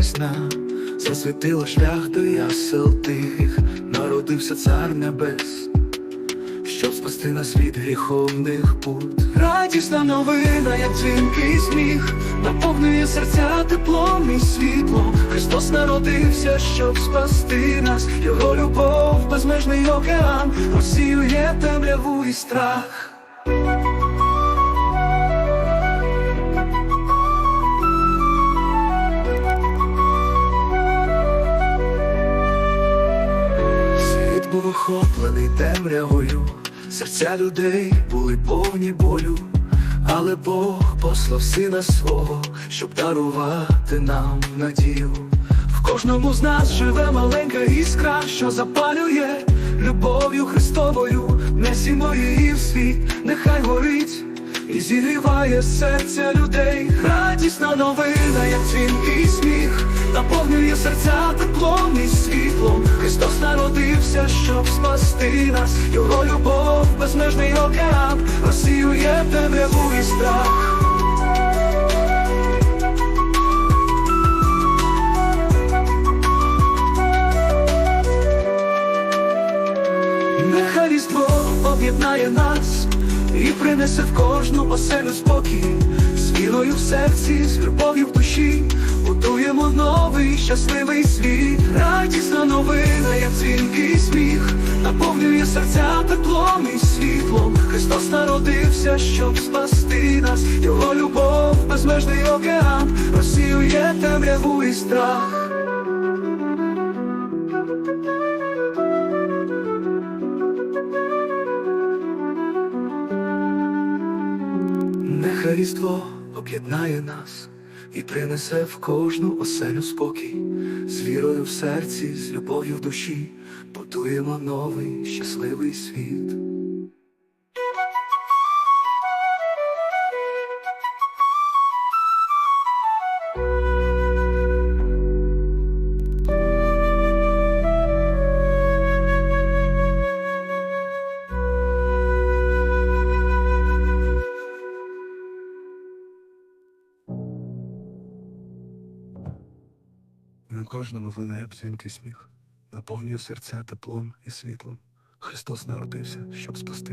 ясна, засвітила шлях до ясел тих, народився цар небес, щоб спасти нас від гріховних пут. Радісна новина, як дзвінкий сміх, наповнює серця теплом і світлом. Христос народився, щоб спасти нас, його любов, безмежний океан, розсіює темряву і страх. Був охоплений темрявою, серця людей були повні болю, але Бог послав сина свого, щоб дарувати нам надію. В кожному з нас живе маленька іскра, що запалює любов'ю Христовою, несімо її в світ, нехай горить. І зігріває серця людей, радісна новина, як дзвінкий сміх, наповнює серця теплом і світлом. Христос народився, щоб спасти нас, його любов, безмежний океан, розсіює темряву і страх. Нехай різдво об'єднає нас і принесе в кожну оселю спокій, з вірою в серці, з любов'ю в душі, будуємо новий щасливий світ, радісна серця теплом і світлом. Христос народився, щоб спасти нас, його любов, безмежний океан, розсіює темряву і страх. Нехай різдво об'єднає нас і принесе в кожну оселю спокій, з вірою в серці, з любов'ю в душі, будуємо новий щасливий світ. На кожному винає дзвінкий сміх, наповнює серця теплом і світлом. Христос народився, щоб спасти